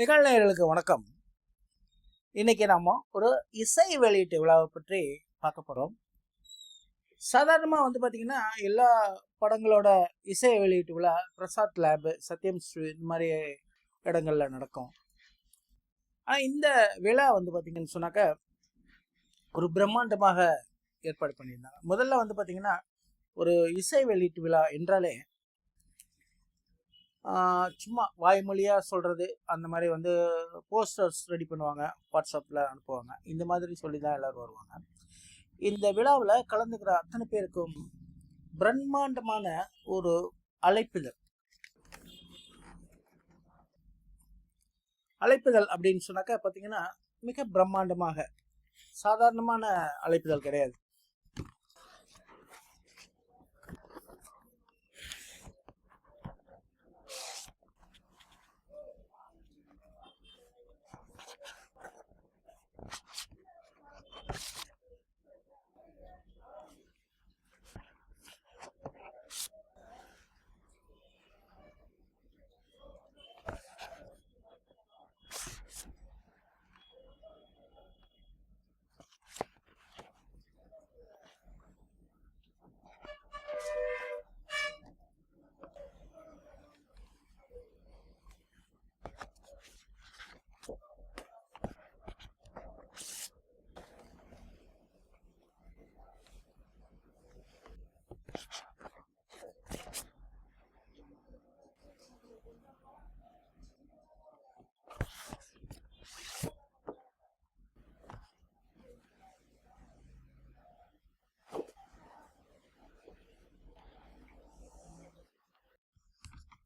நிகழ்நேயர்களுக்கு வணக்கம். இன்னைக்கு நாம ஒரு இசை வெளியீட்டு விழாவை பற்றி பார்க்க போறோம். சாதாரணமாக வந்து பார்த்தீங்கன்னா எல்லா படங்களோட இசை வெளியீட்டு விழா பிரசாத் லேபு சத்யம் ஸ்ரீ இந்த மாதிரி இடங்கள்ல நடக்கும். ஆனால் இந்த விழா வந்து பார்த்தீங்கன்னு சொன்னாக்க ஒரு பிரம்மாண்டமாக ஏற்பாடு பண்ணியிருந்தாங்க. முதல்ல வந்து பார்த்தீங்கன்னா ஒரு இசை வெளியீட்டு விழா என்றாலே சும்மா வாய்மொழியாக சொல்கிறது அந்த மாதிரி வந்து போஸ்டர்ஸ் ரெடி பண்ணுவாங்க வாட்ஸ்அப்பில் அனுப்புவாங்க. இந்த மாதிரி சொல்லி தான் எல்லோரும் வருவாங்க. இந்த விழாவில் கலந்துக்கிற அத்தனை பேருக்கும் பிரம்மாண்டமான ஒரு அழைப்புதல் அழைப்புதல் அப்படின்னு சொன்னாக்கா பார்த்தீங்கன்னா மிக பிரம்மாண்டமாக சாதாரணமான அழைப்புதல் கிடையாது.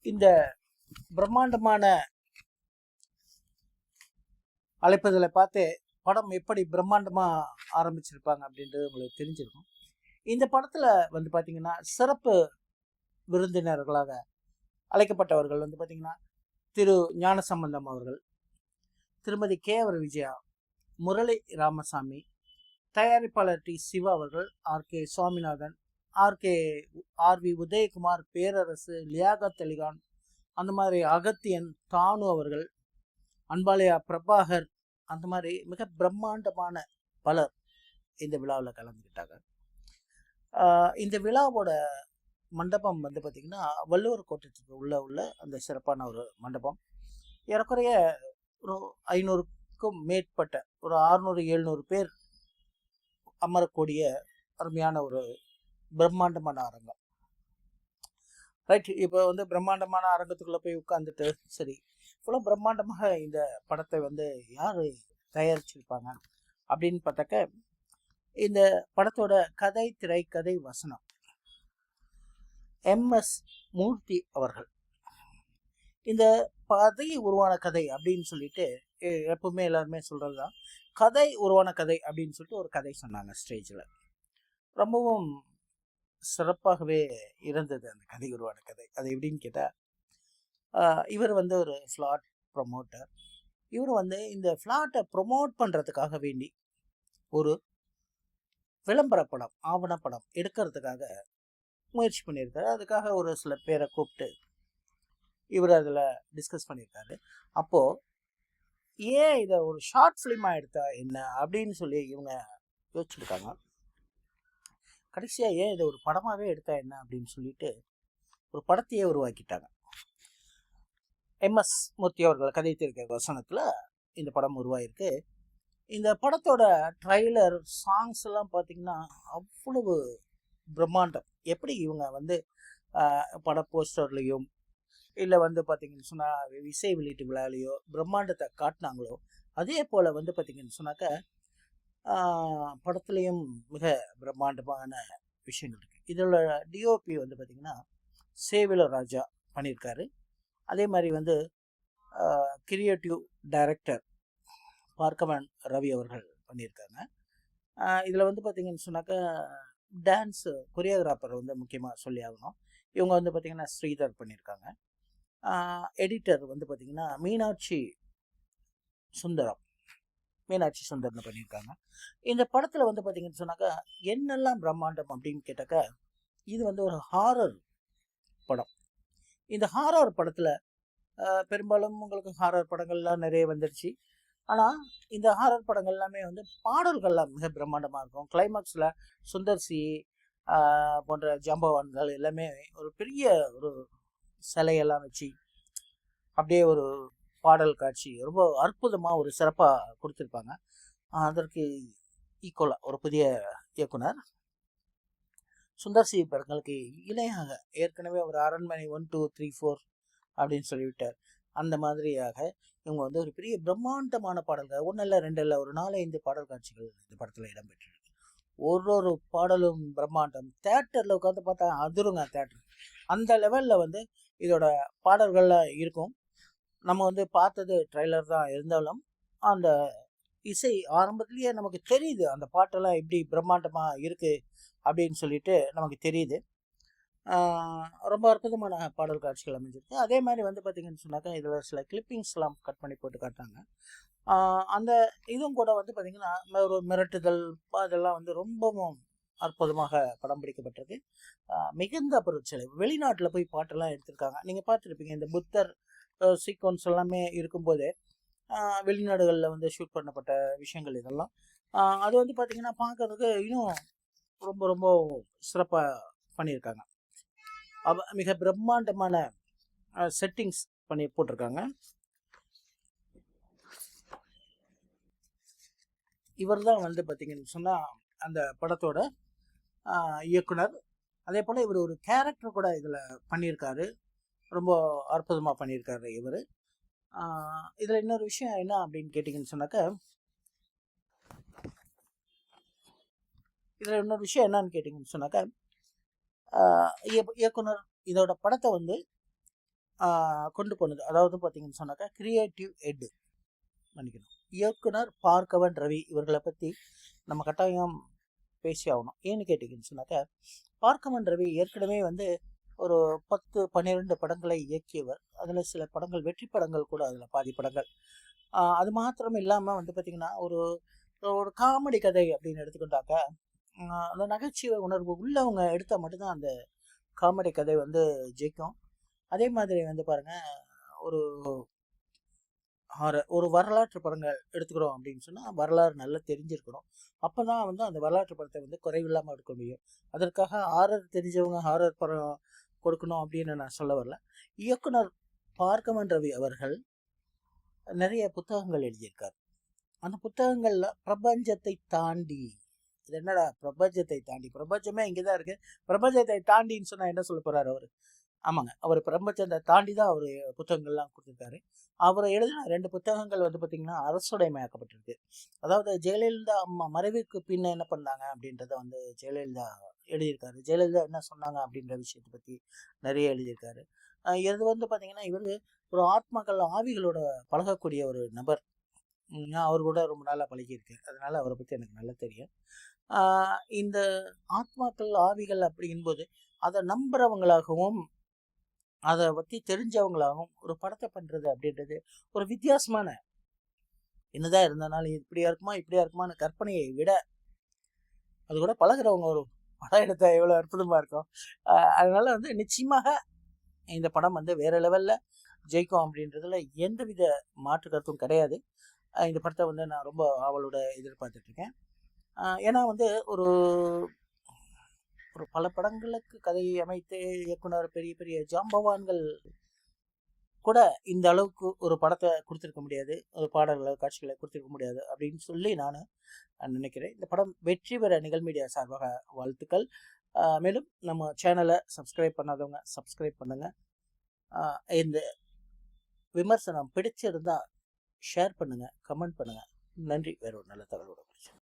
இந்த பிரம்மாண்டமான அழைப்பதில் பார்த்து படம் எப்படி பிரம்மாண்டமாக ஆரம்பிச்சிருப்பாங்க அப்படின்றது உங்களுக்கு தெரிஞ்சிருக்கும். இந்த படத்தில் வந்து பார்த்திங்கன்னா சிறப்பு விருந்தினர்களாக அழைக்கப்பட்டவர்கள் வந்து பார்த்திங்கன்னா திரு ஞானசம்பந்தம் அவர்கள் திருமதி கே ஆர் விஜயா முரளி ராமசாமி தயாரிப்பாளர் டி சிவா அவர்கள் R K Swaminathan R K R V Udhayakumar Perarasu Liaquat Alikhan அந்த மாதிரி அகத்தியன் தானு அவர்கள் அன்பாலயா பிரபாகர் அந்த மாதிரி மிக பிரம்மாண்டமான பலர் இந்த விழாவில் கலந்துக்கிட்டாங்க இந்த விழாவோட மண்டபம் வந்து பார்த்திங்கன்னா வள்ளுவர் கோட்டத்துக்கு உள்ள உள்ள அந்த சிறப்பான ஒரு மண்டபம். ஏறக்குறைய ஒரு ஐநூறுக்கும் மேற்பட்ட ஒரு ஆறுநூறு எழுநூறு பேர் அமரக்கூடிய அருமையான ஒரு பிரம்மாண்டமான அரங்கம். ரைட் இப்போ வந்து பிரம்மாண்டமான அரங்கத்துக்குள்ளே போய் உட்காந்துட்டு சரி இவ்வளோ பிரம்மாண்டமாக இந்த படத்தை வந்து யார் தயாரிச்சிருப்பாங்க? அப்படின்னு பார்த்தாக்க இந்த படத்தோட கதை திரைக்கதை வசனம். எம்எஸ் மூர்த்தி அவர்கள். இந்த கதை உருவான கதை அப்படின்னு சொல்லிட்டு எப்பவுமே எல்லாருமே சொல்கிறது தான் கதை உருவான கதை அப்படின்னு சொல்லிட்டு ஒரு கதை சொன்னாங்க ஸ்டேஜில். ரொம்பவும் சிறப்பாகவே இருந்தது அந்த கதை உருவான கதை. அது எப்படின்னு கேட்டால் இவர் வந்து ஒரு ஃப்ளாட் ப்ரொமோட்டர். இவர் வந்து இந்த ஃப்ளாட்டை ப்ரொமோட் பண்ணுறதுக்காக வேண்டி ஒரு விளம்பர படம் ஆவணப்படம் எடுக்கிறதுக்காக முயற்சி பண்ணியிருக்காரு. அதுக்காக ஒரு சில பேரை கூப்பிட்டு இவர் அதில் டிஸ்கஸ் பண்ணியிருக்காரு. அப்போது ஏன் இதை ஒரு ஷார்ட் ஃபிலிமாக எடுத்தா என்ன? அப்படின்னு சொல்லி இவங்க யோசிச்சிருக்காங்க கடைசியாக ஏன் இதை ஒரு படமாகவே எடுத்தா என்ன அப்படின்னு சொல்லிட்டு ஒரு படத்தையே உருவாக்கிட்டாங்க. எம்எஸ் மூர்த்தி அவர்கள் கதைத்திருக்க வசனத்தில் இந்த படம் உருவாயிருக்கு. இந்த படத்தோட ட்ரைலர் சாங்ஸ் எல்லாம் பார்த்தீங்கன்னா அவ்வளவு பிரம்மாண்டம். எப்படி இவங்க வந்து பட போஸ்டர்லேயும் இல்லை வந்து பார்த்தீங்கன்னு சொன்னால் இசை வெளியீட்டு விழாலேயோ பிரம்மாண்டத்தை காட்டினாங்களோ அதே போல் வந்து பார்த்தீங்கன்னு சொன்னாக்க படத்துலேயும் மிக பிரம்மாண்டமான விஷயங்கள் இருக்குது இதோட டிஓபி வந்து பார்த்திங்கன்னா சேவில ராஜா பண்ணியிருக்காரு அதே மாதிரி வந்து கிரியேட்டிவ் டைரக்டர் பார்க்கமன் ரவி அவர்கள் பண்ணியிருக்காங்க இதில் வந்து பார்த்திங்கன்னு சொன்னாக்கா டான்ஸ் கொரியோகிராஃபர் வந்து முக்கியமாக சொல்லி ஆகணும். இவங்க வந்து பார்த்திங்கன்னா ஸ்ரீதர் பண்ணியிருக்காங்க எடிட்டர் வந்து பார்த்திங்கன்னா மீனாட்சி சுந்தரம். மீனாட்சி சுந்தர்னு பண்ணியிருக்காங்க. இந்த படத்தில் வந்து பார்த்தீங்கன்னு சொன்னாக்கா என்னெல்லாம் பிரம்மாண்டம் அப்படின்னு கேட்டாக்கா இது வந்து ஒரு ஹாரர் படம். இந்த ஹாரர் படத்தில் பெரும்பாலும் உங்களுக்கு ஹாரர் படங்கள்லாம் நிறைய வந்துடுச்சு ஆனால் இந்த ஹாரர் படங்கள் எல்லாமே வந்து பாடல்கள்லாம் மிக பிரம்மாண்டமாக இருக்கும். கிளைமாக்ஸில் சுந்தர்சி போன்ற ஜாம்பவான்கள் எல்லாமே ஒரு பெரிய ஒரு சிலையெல்லாம் வச்சு அப்படியே ஒரு பாடல் காட்சி ரொம்ப அற்புதமாக ஒரு சிறப்பாக கொடுத்துருப்பாங்க. அதற்கு ஈக்குவலாக ஒரு புதிய இயக்குனர். சுந்தர் சி. படங்களுக்கு இணையாக ஏற்கனவே ஒரு அரண்மனை ஒன் டூ த்ரீ ஃபோர் அப்படின்னு சொல்லிவிட்டார். அந்த மாதிரியாக இவங்க வந்து ஒரு பெரிய பிரம்மாண்டமான பாடல்கள் ஒன்றும் இல்லை ரெண்டு இல்லை ஒரு நாலு ஐந்து பாடல் காட்சிகள் இந்த படத்தில் இடம்பெற்றிருக்கு. ஒரு ஒரு பாடலும் பிரம்மாண்டம். தேட்டரில் உட்காந்து பார்த்தா அதிருங்க தேட்டர் அந்த லெவலில் வந்து இதோட பாடல்கள்லாம் இருக்கும். நம்ம வந்து பார்த்தது ட்ரைலர் தான் இருந்தாலும் அந்த இசை ஆரம்பத்திலேயே நமக்கு தெரியுது அந்த பாட்டெல்லாம் எப்படி பிரம்மாண்டமாக இருக்குது அப்படின்னு சொல்லிட்டு நமக்கு தெரியுது. ரொம்ப அற்புதமான பாடல் காட்சிகள் அமைஞ்சிருக்கு. அதே மாதிரி வந்து பார்த்திங்கன்னு சொன்னாக்கா இதில் சில கிளிப்பிங்ஸ்லாம் கட் பண்ணி போட்டு காட்டாங்க அந்த இதுவும் கூட வந்து பார்த்திங்கன்னா ஒரு மிரட்டுதல் அதெல்லாம் வந்து ரொம்பவும் அற்புதமாக படம் பிடிக்கப்பட்டிருக்கு. மிகுந்த பொருட்செலவு. வெளிநாட்டில் போய் பாட்டெல்லாம் எடுத்திருக்காங்க. நீங்கள் பார்த்துருப்பீங்க இந்த புத்தர் சீக்வன்ஸ் எல்லாமே இருக்கும்போதே வெளிநாடுகளில் வந்து ஷூட் பண்ணப்பட்ட விஷயங்கள் இதெல்லாம். அது வந்து பார்த்திங்கன்னா பார்க்கறதுக்கு இன்னும் ரொம்ப ரொம்ப சிறப்பாக பண்ணியிருக்காங்க. அவ மிக பிரம்மாண்டமான செட்டிங்ஸ் பண்ணி போட்டிருக்காங்க. இவர் தான் வந்து பார்த்திங்கன்னு சொன்னால் அந்த படத்தோட இயக்குனர். அதே போல் இவர் ஒரு கேரக்டர் கூட இதில் பண்ணியிருக்காரு. ரொம்ப அற்புதமாக பண்ணியிருக்காரு இவர். இதில் இன்னொரு விஷயம் என்ன அப்படின்னு கேட்டிங்கன்னு சொன்னாக்கா இதில் இன்னொரு விஷயம் என்னன்னு கேட்டிங்கன்னு சொன்னாக்கா ஆஹ் இயக்குனர் இதோட படத்தை வந்து கொண்டு போனது. அதாவது பார்த்தீங்கன்னு சொன்னாக்கா கிரியேட்டிவ் எட் மன்னிக்கணும் இயக்குனர் பார்க்கவன் ரவி இவர்களை பற்றி நம்ம கட்டாயம் பேசி ஆகணும். ஏன்னு கேட்டிங்கன்னு சொன்னாக்கா பார்க்கவன் ரவி ஏற்கனவே வந்து ஒரு பத்து பன்னிரெண்டு படங்களை இயக்கியவர். அதில் சில படங்கள் வெற்றி படங்கள் கூட அதில் பாதி படங்கள். அது மாத்திரம் இல்லாமல் வந்து பார்த்திங்கன்னா ஒரு ஒரு காமெடி கதை அப்படின்னு எடுத்துக்கிட்டாக்கா அந்த நகைச்சுவை உணர்வு உள்ளவங்க எடுத்தால் மட்டும்தான் அந்த காமெடி கதை வந்து ஜெயிக்கும். அதே மாதிரி வந்து பாருங்கள் ஒரு ஹாரர் ஒரு வரலாற்று படங்கள் எடுத்துக்கிறோம் அப்படின்னு சொன்னால் வரலாறு நல்லா தெரிஞ்சிருக்கணும். அப்போ தான் வந்து அந்த வரலாற்று படத்தை வந்து குறைவில்லாமல் எடுக்க முடியும். அதற்காக ஹாரர் தெரிஞ்சவங்க ஹாரர் படம் கொடுக்கணும் அப்படின்னு நான் சொல்ல வரல. இயக்குனர் பார்க்கமன் ரவி அவர்கள் நிறைய புத்தகங்கள் எழுதியிருக்கார். அந்த புத்தகங்களில் பிரபஞ்சத்தை தாண்டி இது என்னடா பிரபஞ்சத்தை தாண்டி? பிரபஞ்சமே இங்கே தான் இருக்குது பிரபஞ்சத்தை தாண்டின்னு சொன்னால் என்ன சொல்ல போகிறார் அவர்? ஆமாங்க. அவர் பிரபஞ்சத்தை தாண்டி தான் அவர் புத்தகங்கள்லாம் கொடுத்துருக்காரு. அவர் எழுதின ரெண்டு புத்தகங்கள் வந்து பார்த்தீங்கன்னா அரசுடைமையாக்கப்பட்டிருக்கு அதாவது ஜெயலலிதா அம்மா மறைவுக்கு பின்ன என்ன பண்ணாங்க அப்படின்றத வந்து ஜெயலலிதா எழுதியிருக்காரு. ஜெயலலிதா என்ன சொன்னாங்க அப்படின்ற விஷயத்தை பற்றி நிறைய எழுதியிருக்காரு. இது வந்து பார்த்தீங்கன்னா இவர் ஒரு ஆத்மாக்கள் ஆவிகளோட பழகக்கூடிய ஒரு நபர். நான் அவர் கூட ரொம்ப நாளாக பழகியிருக்கேன். அதனால அவரை பற்றி எனக்கு நல்லா தெரியும். இந்த ஆத்மாக்கள் ஆவிகள் அப்படிங்கும்போது அதை நம்புறவங்களாகவும் அதை பற்றி தெரிஞ்சவங்களாகவும் ஒரு படத்தை பண்ணுறது அப்படின்றது ஒரு வித்தியாசமான என்னதான் இருந்தாலும் இப்படியா இருக்குமா இப்படியா இருக்குமான்னு கற்பனையை விட அது கூட பழகுறவங்க ஒரு படம் எடுத்த எவ்வளோ அற்புதமாக இருக்கும். அதனால் வந்து நிச்சயமாக இந்த படம் வந்து வேறு லெவலில் ஜெயிக்கும் அப்படின்றதுல எந்தவித மாற்று கருத்தும் கிடையாது. இந்த படத்தை வந்து நான் ரொம்ப ஆவலோட எதிர்பார்த்துட்ருக்கேன் ஏன்னா வந்து ஒரு ஒரு பல படங்களுக்கு கதையை அமைத்து இயக்குனர் பெரிய பெரிய ஜாம்பவான்கள் கூட இந்த அளவுக்கு ஒரு படத்தை கொடுத்துருக்க முடியாது. ஒரு பாடல்களை காட்சிகளை கொடுத்துருக்க முடியாது அப்படின்னு சொல்லி நான் நினைக்கிறேன். இந்த படம் வெற்றி பெற நிகழ் மீடியா சார்பாக வாழ்த்துக்கள். மேலும் நம்ம சேனலை சப்ஸ்கிரைப் பண்ணாதவங்க சப்ஸ்கிரைப் பண்ணுங்க. இந்த விமர்சனம் பிடிச்சிருந்தால் ஷேர் பண்ணுங்கள் கமெண்ட் பண்ணுங்கள் நன்றி. வேற ஒரு நல்ல தகவலோட பிரச்சனை